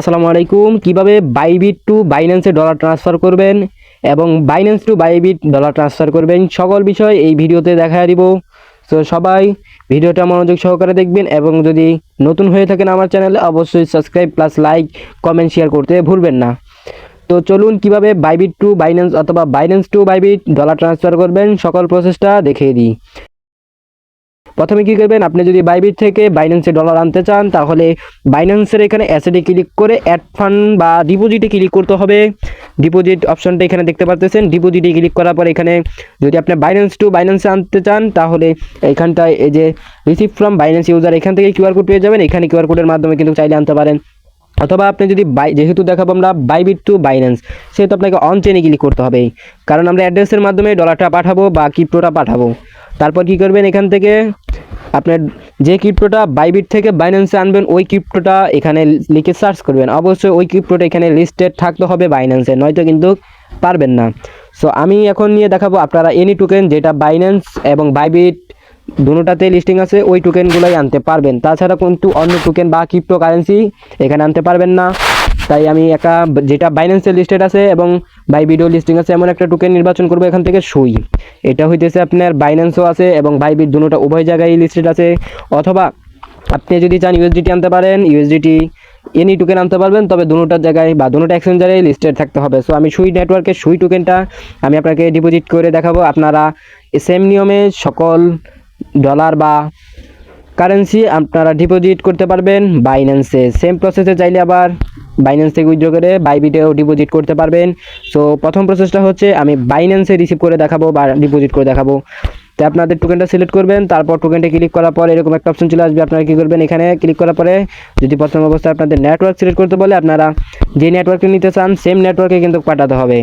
আসসালামু আলাইকুম। কীভাবে বাইবিট টু বাইন্যান্সে ডলার ট্রান্সফার করবেন এবং Binance to Bybit dollar transfer করবেন সকল বিষয় এই ভিডিওতে দেখা দিব। তো সবাই ভিডিওটা মনোযোগ সহকারে দেখবেন এবং যদি নতুন হয়ে থাকেন আমার চ্যানেলে অবশ্যই subscribe plus like comment share করতে ভুলবেন না। তো চলুন কীভাবে বাইবিট টু বাইন্যান্স অথবা Binance to Bybit dollar transfer করবেন সকল প্রসেসটা দেখিয়ে দিই। প্রথমে কি করবেন, আপনি যদি বাইবিট থেকে বাইন্যান্সে ডলার আনতে চান, তাহলে বাইন্যান্সের এখানে অ্যাসেটে ক্লিক করে অ্যাড ফান্ড বা ডিপোজিটে ক্লিক করতে হবে। ডিপোজিট অপশনটা এখানে দেখতে পারতেছেন। ডিপোজিটে ক্লিক করার পর এখানে যদি আপনি বাইন্যান্স টু বাইন্যান্সে আনতে চান, তাহলে এখানটায় এই যে রিসিভ ফ্রম বাইন্যান্স ইউজার এখান থেকে কিউআর কোড পেয়ে যাবেন। এখানে কিউআর কোডের মাধ্যমে কিন্তু চাইলে আনতে পারেন। অথবা আপনি যদি বাই যেহেতু দেখাবো আমরা বাইবিট টু বাইন্যান্স সেহেতু আপনাকে অন চেনে ক্লিক করতে হবে। কারণ আমরা অ্যাড্রেসের মাধ্যমে ডলারটা পাঠাবো বা ক্রিপ্টোটা পাঠাবো। তারপর কি করবেন এখান থেকে আপনার যে ক্রিপ্টোটা বাইবিট থেকে বাইন্যান্সে আনবেন, ওই ক্রিপ্টোটা এখানে লিখে সার্চ করবেন। অবশ্যই ওই ক্রিপ্টোটা এখানে লিস্টেড থাকতে হবে বাইন্যান্সে নয়তো কিন্তু পারবেন না। সো আমি এখন নিয়ে দেখাবো আপনারা এনি টোকেন যেটা বাইন্যান্স এবং বাইবিট দুটোটাতে লিস্টিং আছে, ওই টোকেনগুলোই আনতে পারবেন। তাছাড়া কিন্তু অন্য টোকেন বা ক্রিপ্টো কারেন্সি এখানে আনতে পারবেন না। তাই আমি একটা যেটা বাইন্যান্সের লিস্টেড আছে এবং বাই ভিডিও লিস্টিং আছে, এমন একটা টোকেন নির্বাচন করব এখান থেকে সুই। এটা হইতেছে আপনার বাইন্যান্সও আছে এবং বাইবিট দুটোটা উভয় জায়গায় লিস্টেড আছে। অথবা আপনি যদি চান ইউএসডিটি আনতে পারেন ইউএসডিটি এনি টোকেন আনতে পারবেন, তবে দুটোটার জায়গায় বা দুটোটা এক্সচেঞ্জারে লিস্টেড থাকতে হবে। সো আমি সুই নেটওয়ার্কের সুই টোকেনটা আমি আপনাকে ডিপোজিট করে দেখাবো। আপনারা সেম নিয়মে সকল ডলার বা কারেন্সি আপনারা ডিপোজিট করতে পারবেন বাইন্যান্সে সেম প্রসেসে চাইলে আবার বাইন্যান্স থেকে উইথড্র করে বাইবিটেও ডিপোজিট করতে পারবেন। সো প্রথম প্রসেসটা হচ্ছে আমি বাইন্যান্সে রিসিভ করে দেখাবো বা ডিপোজিট করে দেখাবো। তো আপনাদের টোকেনটা সিলেক্ট করবেন, তারপর টোকেনটা ক্লিক করার পর এরকম একটা অপশন চলে আসবে। আপনারা কী করবেন এখানে ক্লিক করার পরে যদি প্রথম অবস্থায় আপনাদের নেটওয়ার্ক সিলেক্ট করতে বলে, আপনারা যে নেটওয়ার্কে নিতে চান সেম নেটওয়ার্কে কিন্তু পাঠাতে হবে।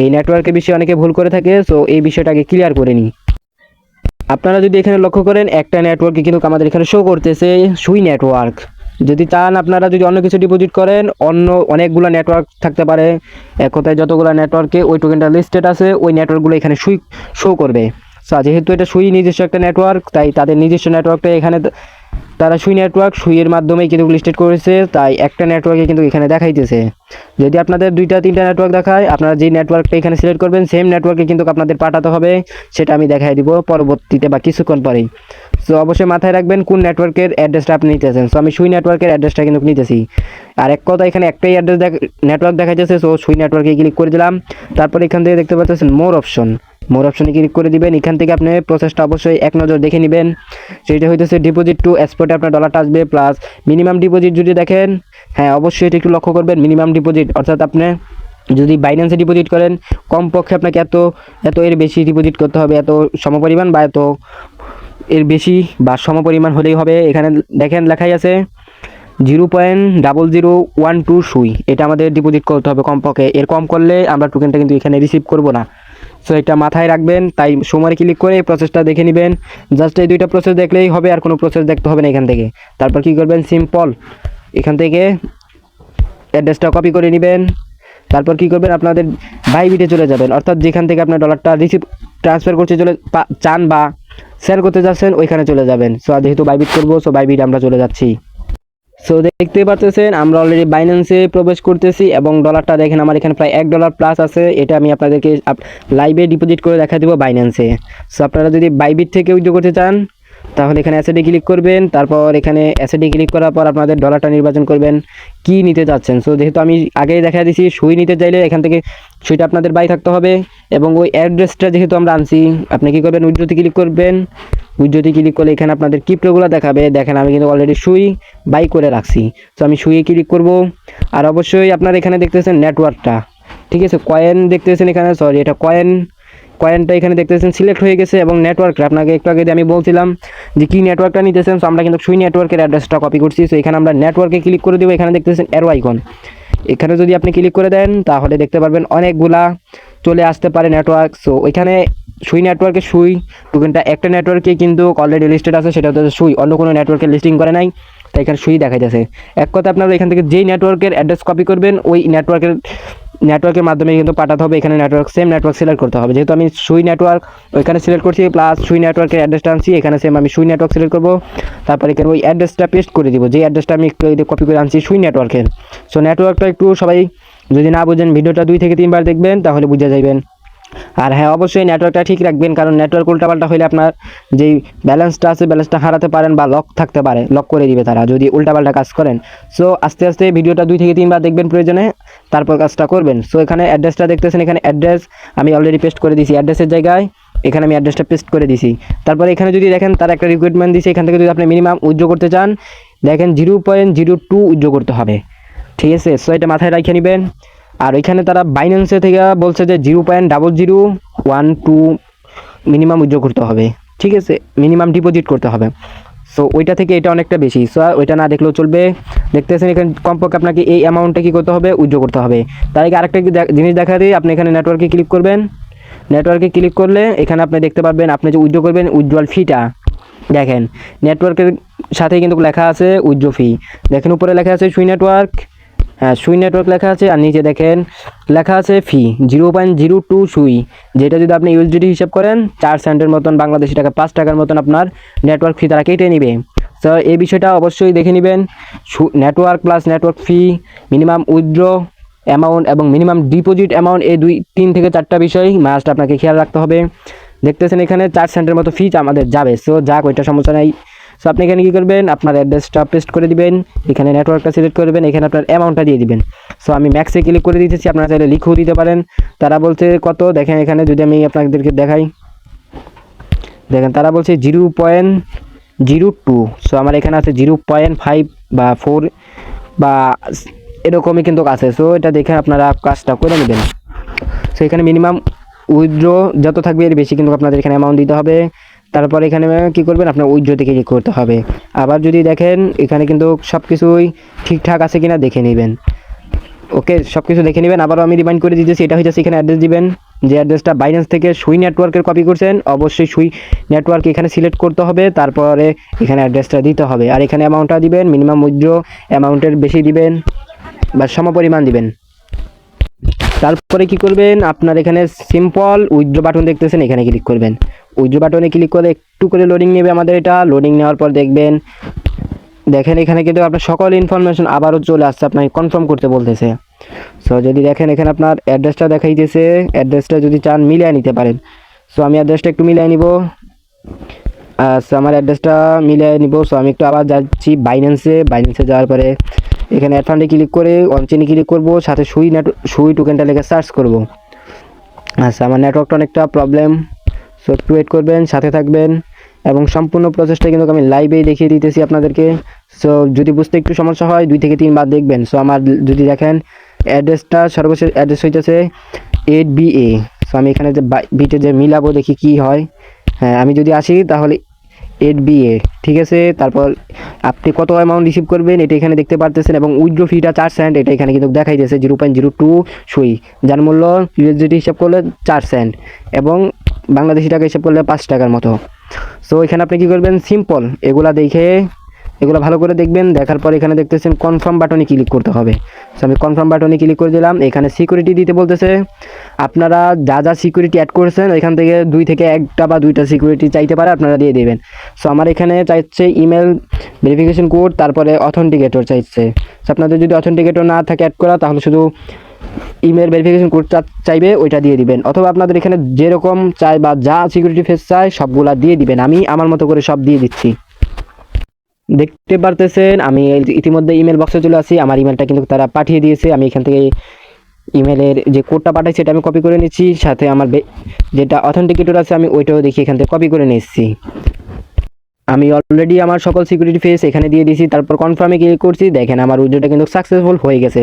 এই নেটওয়ার্কের বিষয়ে অনেকে ভুল করে থাকে সো এই বিষয়টাকে ক্লিয়ার করে নিই। আপনারা যদি এখানে লক্ষ্য করেন, একটা নেটওয়ার্কে কিন্তু আমাদের এখানে শো করতেছে, সুই নেটওয়ার্ক যদি চান আপনারা যদি অন্য কিছু ডিপোজিট করেন, অন্য অনেকগুলো নেটওয়ার্ক থাকতে পারে। এক কথায় যতগুলো নেটওয়ার্কে ওই টোকেনটা লিস্টেড আছে, ওই নেটওয়ার্কগুলো এখানে সুই শো করবে। সো যেহেতু এটা সুই নিজস্ব একটা নেটওয়ার্ক তাই তাদের নিজস্ব নেটওয়ার্কটা এখানে তারা সুই নেটওয়ার্ক সুইয়ের মাধ্যমেই কিন্তু লিস্টেড করেছে, তাই একটা নেটওয়ার্কে কিন্তু এখানে দেখাইতেছে। যদি আপনাদের দুইটা, তিনটা নেটওয়ার্ক দেখায়, আপনারা যে নেটওয়ার্কটা এখানে সিলেক্ট করবেন সেম নেটওয়ার্কে কিন্তু আপনাদের পাঠাতে হবে, সেটা আমি দেখাই দিব পরবর্তীতে বা কিছুক্ষণ পরেই। সো অবশ্যই মাথায় রাখবেন কোন নেটওয়ার্কের অ্যাড্রেসটা আপনি নিতেছেন। সো আমি সুই নেটওয়ার্কের অ্যাড্রেসটা কিন্তু নিতেছি। আর এক কথা, এখানে একটাই অ্যাড্রেস দেখ নেটওয়ার্ক দেখাইতেছে। সো সুই নেটওয়ার্কে ক্লিক করে দিলাম। তারপর এখান থেকে দেখতে পাচ্ছেন মোর অপশন মোর অপশনে ক্লিক করে দিবেন। এখান থেকে আপনি প্রসেসটা অবশ্যই এক নজর দেখে নেবেন। সেটা হইতেছে ডিপোজিট টু এক্সপোর্টে আপনার ডলারটা আসবে প্লাস মিনিমাম ডিপোজিট যদি দেখেন হ্যাঁ অবশ্যই এটা একটু লক্ষ্য করবেন। মিনিমাম ডিপোজিট অর্থাৎ আপনি যদি বাইন্যান্সে ডিপোজিট করেন, কমপক্ষে আপনাকে এত এত এর বেশি ডিপোজিট করতে হবে, এত সমপরিমাণ বা এত এর বেশি বা সমপরিমাণ হলেই হবে। এখানে দেখেন লেখাই আছে zero point double zero one two Sui. এটা আমাদের ডিপোজিট করতে হবে কমপক্ষে। এর কম করলে আমরা টোকেনটা কিন্তু এখানে রিসিভ করব না। সো এটা মাথায় রাখবেন, তাই সময় ক্লিক করে এই প্রসেসটা দেখে নেবেন। জাস্ট এই দুইটা প্রসেস দেখলেই হবে, আর কোনো প্রসেস দেখতে হবে না এখান থেকে। তারপর কি করবেন? সিম্পল এখান থেকে অ্যাড্রেসটা কপি করে নেবেন। তারপর কি করবেন? আপনাদের বাইবিটে চলে যাবেন। অর্থাৎ যেখান থেকে আপনার ডলারটা রিসিভ ট্রান্সফার করতে চলে চান বা সেল করতে যাচ্ছেন, ওইখানে চলে যাবেন। সো যেহেতু বাইবিট করব সো বাইবিট আমরা চলে যাচ্ছি। সো দেখতে পাচ্ছেন, আমরা অলরেডি বাইন্যান্সে প্রবেশ করতেছি এবং ডলারটা দেখেন, আমার এখানে প্রায় এক ডলার প্লাস আছে। এটা আমি আপনাদেরকে লাইভে ডিপোজিট করে দেখা দেবো বাইন্যান্সে সো আপনারা যদি বাইবিট থেকে উইথড্র করতে চান তাহলে এখানে অ্যাসেডে ক্লিক করবেন, তারপর এখানে অ্যাসেডে ক্লিক করার পর আপনাদের ডলারটা নির্বাচন করবেন, কি নিতে চাচ্ছেন? সো যেহেতু আমি আগেই দেখা দিয়েছি সুই নিতে চাইলে এখান থেকে সুইটা আপনাদের বাই থাকতে হবে এবং ওই অ্যাড্রেসটা যেহেতু আমরা আনছি, আপনি কি করবেন? উইথড্রোতে ক্লিক করবেন। উইথড্রোতে ক্লিক করলে এখানে আপনাদের ক্রিপ্টোগুলো দেখাবে। দেখেন, আমি কিন্তু অলরেডি সুই বাই করে রাখছি। তো আমি সুইয়ে ক্লিক করব। আর অবশ্যই আপনারা এখানে দেখতেছেন নেটওয়ার্কটা ঠিক আছে? কয়েন দেখতেছেন এখানে সরি এটা কয়েন কয়েনটা এখানে দেখতেছেন সিলেক্ট হয়ে গেছে এবং নেটওয়ার্কটা আপনাকে একটু আগে আমি বলছিলাম যে কি নেটওয়ার্কটা নিতেছেন সো আমরা কিন্তু সুই নেটওয়ার্কের অ্যাড্রেসটা কপি করছি। সো এখানে আমরা নেটওয়ার্কে ক্লিক করে দেবো, এখানে দেখতেছেন অ্যারো আইকন এখানে যদি আপনি ক্লিক করে দেন, তাহলে দেখতে পারবেন অনেকগুলা চলে আসতে পারে নেটওয়ার্ক সো ওইখানে সুই নেটওয়ার্কে সুই টোকেনটা একটা নেটওয়ার্কে কিন্তু অলরেডি লিস্টেড আছে, সেটা হচ্ছে সুই। অন্য কোনো নেটওয়ার্কে লিস্টিং করে নাই, তাই এখানে সুই দেখা যাচ্ছে এক কথা আপনারা এখান থেকে যেই নেটওয়ার্কের অ্যাড্রেস কপি করবেন, ওই নেটওয়ার্কের নেটওয়ার্কের মাধ্যমে কিন্তু পাঠাতে হবে, এখানে নেটওয়ার্ক সেম নেটওয়ার্ক সিলেক্ট করতে হবে। যেহেতু আমি সুই নেটওয়ার্ক ওইখানে সিলেক্ট করছি প্লাস সুই নেটওয়ার্কের অ্যাড্রেসটা আনছি, এখানে সেম আমি সুই নেটওয়ার্ক সিলেক্ট করব। তারপর এখানে ওই অ্যাড্রেসটা পেস্ট করে দিব যে অ্যাড্রেসটা আমি একটু কপি করে আনছি, সুই নেটওয়ার্কের সো নেটওয়ার্কটা একটু সবাই যদি না বুঝেন, ভিডিওটা দুই থেকে তিনবার দেখবেন, তাহলে বুঝে যাবেন আর হ্যাঁ অবশ্যই নেটওয়ার্কটা ঠিক রাখবেন, কারণ নেটওয়ার্ক উল্টাপাল্টা হলে আপনার যেই ব্যালেন্সটা আছে ব্যালেন্সটা হারাতে পারেন বা লক থাকতে পারে লক করে দিবে তারা যদি উল্টাপাল্টা কাজ করেন। সো আস্তে আস্তে ভিডিওটা দুই থেকে তিনবার দেখবেন প্রয়োজনে, তারপর কাজটা করবেন। সো এখানে অ্যাড্রেসটা দেখতেছেন, এখানে অ্যাড্রেস আমি অলরেডি পেস্ট করে দিয়েছি অ্যাড্রেসের জায়গায়, এখানে আমি অ্যাড্রেসটা পেস্ট করে দিয়েছি তারপরে এখানে যদি দেখেন, তার একটা রিক্রুটমেন্ট দিয়েছে এখান থেকে যদি আপনি মিনিমাম উইথড্র করতে চান, দেখেন zero point zero two withdraw করতে হবে। ঠিক আছে? সো এটা মাথায় রাখিয়ে নেবেন। আর এখানে তারা বাইন্যান্সে থেকে বলছে যে zero point double zero one two minimum withdraw করতে হবে। ঠিক আছে? মিনিমাম ডিপোজিট করতে হবে। সো ওইটা থেকে এটা অনেকটা বেশি। সো ওইটা না দেখলেও চলবে। দেখতেছেন এখানে কমপক্ষে আপনাকে এই অ্যামাউন্টটা কী করতে হবে? উইথড্র করতে হবে। তার আগে আরেকটা জিনিস দেখা দিই। আপনি এখানে নেটওয়ার্কে ক্লিক করবেন। নেটওয়ার্কে ক্লিক করলে এখানে আপনি দেখতে পারবেন, আপনি যে উইথড্র করবেন, উজ্জ্বল ফিটা দেখেন নেটওয়ার্কের সাথে কিন্তু লেখা আছে উইথড্র ফি দেখেন উপরে লেখা আছে সুই নেটওয়ার্ক সুই নেটওয়ার্ক লেখা আছে আর নিচে দেখেন, লেখা আছে fee zero point zero two Sui. যেটা যদি আপনি ইউএসডিটি হিসাব করেন, চার সেন্টের মতন বাংলাদেশি টাকা, পাঁচ টাকার মতন আপনার নেটওয়ার্ক ফি তারা কেটে নেবে। তো এই বিষয়টা অবশ্যই দেখে নেবেন। Network plus network fee minimum withdraw amount এবং মিনিমাম ডিপোজিট অ্যামাউন্ট এই দুই, তিন থেকে চারটা বিষয় মাস্ট আপনাকে খেয়াল রাখতে হবে। দেখতেছেন এখানে চার সেন্টের মতো ফি আমাদের যাবে। সো যাক, ওইটা সমস্যা নাই। সো আপনি এখানে কী করবেন? আপনার অ্যাড্রেসটা পেস্ট করে দিবেন। এখানে নেটওয়ার্কটা সিলেক্ট করবেন এখানে আপনার অ্যামাউন্টটা দিয়ে দিবেন। সো আমি ম্যাক্সে ক্লিক করে দিতেছি। আপনারা চাইলে লিখেও দিতে পারেন। তারা বলছে কত? দেখেন এখানে যদি আমি আপনাদেরকে দেখাই। দেখেন, তারা বলছে zero point zero two so আমার এখানে আছে জিরো পয়েন্ট ফাইভ বা ফোর বা এরকমই কিন্তু আছে। সো এটা দেখে আপনারা কাজটা করে নেবেন। সো এখানে মিনিমাম উইথড্র যত থাকবে, এর বেশি কিন্তু আপনাদের এখানে অ্যামাউন্ট দিতে হবে। তারপর এখানে কি করবেন? আপনার উইথড্র থেকে ক্লিক করতে হবে। আবার যদি দেখেন, এখানে কিন্তু সব কিছুই ঠিকঠাক আছে কিনা দেখে নেবেন। ওকে সব কিছু দেখে নেবেন। আবারও আমি রিমাইন্ড করে দিতেছি, এটা হচ্ছে এখানে অ্যাড্রেস দিবেন। যে অ্যাড্রেসটা বাইন্যান্স থেকে সুই নেটওয়ার্কের কপি করছেন, অবশ্যই সুই নেটওয়ার্ক এখানে সিলেক্ট করতে হবে, তারপরে এখানে অ্যাড্রেসটা দিতে হবে। আর এখানে অ্যামাউন্টটা দিবেন মিনিমাম উইথড্র অ্যামাউন্টের বেশি দিবেন বা সমপরিমাণ দিবেন। তারপরে কি করবেন? আপনার এখানে সিম্পল উইথড্র বাটন দেখতেছেন, এখানে ক্লিক করবেন। উইথড্র বাটনে ক্লিক করে একটু করে লোডিং নেবে আমাদের এটা। লোডিং নেওয়ার পর দেখবেন, দেখেন এখানে কিন্তু আপনার সকল ইনফরমেশন আবারও চলে আসছে, আপনাকে কনফার্ম করতে বলতেছে। সো যদি দেখেন এখানে আপনার অ্যাড্রেসটা দেখাইতেছে অ্যাড্রেসটা যদি চান মিলিয়ে নিতে পারেন। সো আমি অ্যাড্রেসটা একটু মিলিয়ে নিব। আচ্ছা আমার অ্যাড্রেসটা মিলিয়ে নিব। সো আমি একটু আবার যাচ্ছি বাইন্যান্সে বাইন্যান্সে যাওয়ার পরে এখানে অ্যাড ফান্ডে ক্লিক করে অনচেনে ক্লিক করব, সাথে সুই নেট সুই টোকেনটা লেগে সার্চ করব। আচ্ছা আমার নেটওয়ার্কটা অনেকটা প্রবলেম সো একটু ওয়েট করবেন, সাথে থাকবেন, এবং সম্পূর্ণ প্রসেসটা কিন্তু আমি লাইভেই দেখিয়ে দিতেছি আপনাদেরকে। সো যদি বুঝতে একটু সমস্যা হয়, দুই থেকে তিনবার দেখবেন। সো আমার যদি দেখেন অ্যাড্রেসটা সর্বশেষ অ্যাড্রেস হইতেছে এইট বি এ সো আমি এখানে যে বিটে যে মিলাবো, দেখি কি হয়। হ্যাঁ আমি যদি আসি, তাহলে এইট বি এ ঠিক আছে? তারপর আপনি কত অ্যামাউন্ট রিসিভ করবেন, এটা এখানে দেখতে পারতেছেন, এবং উইথড্রো ফিটা চার সেন্ট এটা এখানে কিন্তু দেখাই দিয়েছে জিরো পয়েন্ট জিরো টু সুই, যার মূল্য ইউএসডিটি হিসাব করলে চার সেন্ট এবং বাংলাদেশি টাকা হিসাব করলে পাঁচ টাকার মতো। সো এখানে আপনি কী করবেন? সিম্পল এগুলা দেখে এগুলো ভালো করে দেখবেন। দেখার পর এখানে দেখতেছেন কনফার্ম বাটনে ক্লিক করতে হবে। সো আমি কনফার্ম বাটনে ক্লিক করে দিলাম। এখানে সিকিউরিটি দিতে বলতেছে। আপনারা যা যা সিকিউরিটি অ্যাড করেছেন, এখান থেকে দুই থেকে একটা বা দুইটা সিকিউরিটি চাইতে পারে, আপনারা দিয়ে দেবেন। সো আমার এখানে চাইছে ইমেল ভেরিফিকেশন কোড তারপরে অথেন্টিকেটর চাইছে। সো আপনাদের যদি অথেন্টিকেটর না থাকে অ্যাড করা, তাহলে শুধু ইমেল ভেরিফিকেশন কোডটা চাইবে, ওইটা দিয়ে দিবেন। অথবা আপনাদের এখানে যেরকম চাই বা যা সিকিউরিটি ফেস চাই সবগুলা দিয়ে দিবেন। আমি আমার মতো করে সব দিয়ে দিচ্ছি। দেখতে পারতেছেন, আমি ইতিমধ্যে ইমেল বক্সে চলে আসি, আমার ইমেলটা কিন্তু তারা পাঠিয়ে দিয়েছে, আমি এখান থেকে ইমেলের যে কোডটা পাঠাই সেটা আমি কপি করে নিচ্ছি, সাথে আমার যেটা অথেন্টিকেটর আছে, আমি ওইটাও দেখি, এখান থেকে কপি করে নিচ্ছি। আমি অলরেডি আমার সকল সিকিউরিটি ফেস এখানে দিয়ে দিয়েছি, তারপর কনফার্মে ক্লিক করছি, দেখেন আমার উইডিওটা কিন্তু সাকসেসফুল হয়ে গেছে।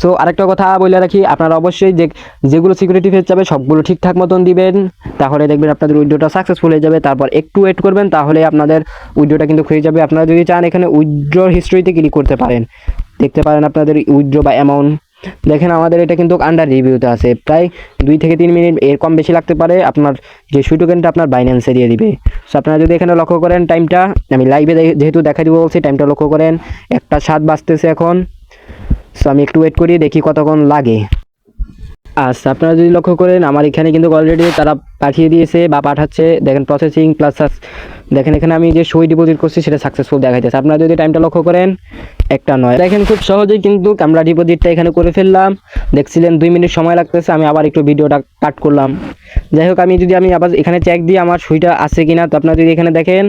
সো আরেকটা কথা বলে রাখি, আপনারা অবশ্যই যে, যেগুলো সিকিউরিটি ফেস যাবে, সবগুলো ঠিকঠাক মতন দিবেন, তাহলে দেখবেন আপনাদের উইডিওটা সাকসেসফুল হয়ে যাবে। তারপর একটু ওয়েট করবেন, তাহলে আপনাদের উইডিওটা কিন্তু হয়ে যাবে। আপনারা যদি চান এখানে উইথড্র হিস্ট্রিতে ক্লিক করতে পারেন। দেখতে পারেন আপনাদের উইথড্র বা অ্যামাউন্ট দেখেন আমাদের এটা কিন্তু আন্ডার রিভিউতে আছে। প্রায় দুই থেকে তিন মিনিট এর কম বেশি লাগতে পারে আপনার যে সুই টোকেনটা আপনার বাইন্যান্সে দিয়ে দিবে। সো আপনারা যদি এখানে লক্ষ্য করেন টাইমটা আমি লাইভে যেহেতু দেখা দিব বলছি টাইমটা লক্ষ্য করেন, একটা সাত বাজতেছে এখন। সো আমি একটু ওয়েট করি, দেখি কতক্ষণ লাগে। আচ্ছা আপনারা যদি লক্ষ্য করেন, আমার এখানে কিন্তু অলরেডি তারা পাঠিয়ে দিয়েছে বা পাঠাচ্ছে। দেখেন প্রসেসিং প্লাস দেখেন এখানে আমি যে সই ডিপোজিট করছি, সেটা সাকসেসফুল দেখাইতেছে। আপনারা যদি টাইমটা লক্ষ্য করেন একটা নয়। দেখেন খুব সহজেই কিন্তু আমরা ডিপোজিটটা এখানে করে ফেললাম। দেখছিলেন দুই মিনিট সময় লাগতেছে, আমি আবার একটু ভিডিওটা কাট করলাম। যাই হোক, আমি যদি আমি আবার এখানে চেক দিই আমার সইটা আছে কিনা, তো আপনারা যদি এখানে দেখেন,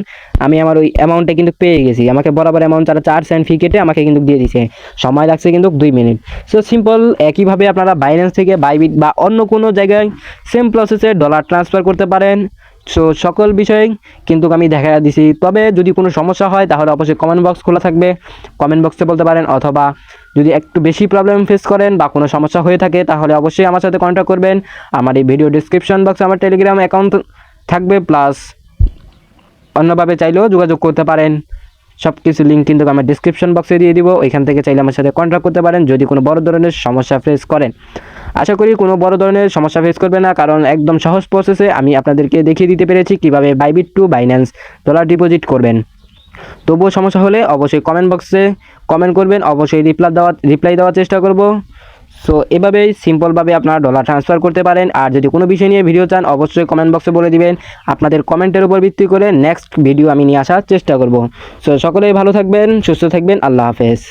আমি আমার ওই অ্যামাউন্টটা কিন্তু পেয়ে গেছি। আমাকে বরাবর অ্যামাউন্ট তারা চার সেন্ট ফি কেটে আমাকে কিন্তু দিয়ে দিছে। সময় লাগছে কিন্তু দুই মিনিট। সো সিম্পল একইভাবে আপনারা বাইন্যান্স থেকে বাইবিট বা অন্য কোনো জায়গায় সেম প্রসেসে ডলার ট্রান্সফার করতে পারেন। সো সকল বিষয়ে কিন্তু আমি দেখা দিছি। তবে যদি কোনো সমস্যা হয়, তাহলে অবশ্যই কমেন্ট বক্স খোলা থাকবে। কমেন্ট বক্সে বলতে পারেন, অথবা যদি একটু বেশি প্রবলেম ফেস করেন বা কোনো সমস্যা হয়ে থাকে, তাহলে অবশ্যই আমার সাথে কন্ট্যাক্ট করবেন। আমার এই ভিডিও ডিসক্রিপশন বক্সে আমার টেলিগ্রাম অ্যাকাউন্ট থাকবে প্লাস অন্যভাবে চাইলেও যোগাযোগ করতে পারেন। সব কিছু লিঙ্ক কিন্তু আমার ডিসক্রিপশন বক্সে দিয়ে দিব। ওইখান থেকে চাইলে আমার সাথে কন্ট্যাক্ট করতে পারেন। যদি কোনো বড় ধরনের সমস্যা ফেস করেন। আশা করি কোনো বড় ধরনের সমস্যা ফেস করবে না, কারণ একদম সহজ প্রসেসে আমি আপনাদেরকে দেখিয়ে দিতে পেরেছি কীভাবে Bybit to Binance dollar deposit করবেন। তবুও সমস্যা হলে অবশ্যই কমেন্ট বক্সে কমেন্ট করবেন। অবশ্যই রিপ্লাই দেওয়ার রিপ্লাই দেওয়ার চেষ্টা করব। সো এভাবেই সিম্পলভাবে আপনারা ডলার ট্রান্সফার করতে পারেন। আর যদি কোনো বিষয় নিয়ে ভিডিও চান, অবশ্যই কমেন্ট বক্সে বলে দিবেন। আপনাদের কমেন্টের উপর ভিত্তি করে নেক্সট ভিডিও আমি নিয়ে আসার চেষ্টা করব। সো সকলেই ভালো থাকবেন, সুস্থ থাকবেন, আল্লাহ হাফেজ।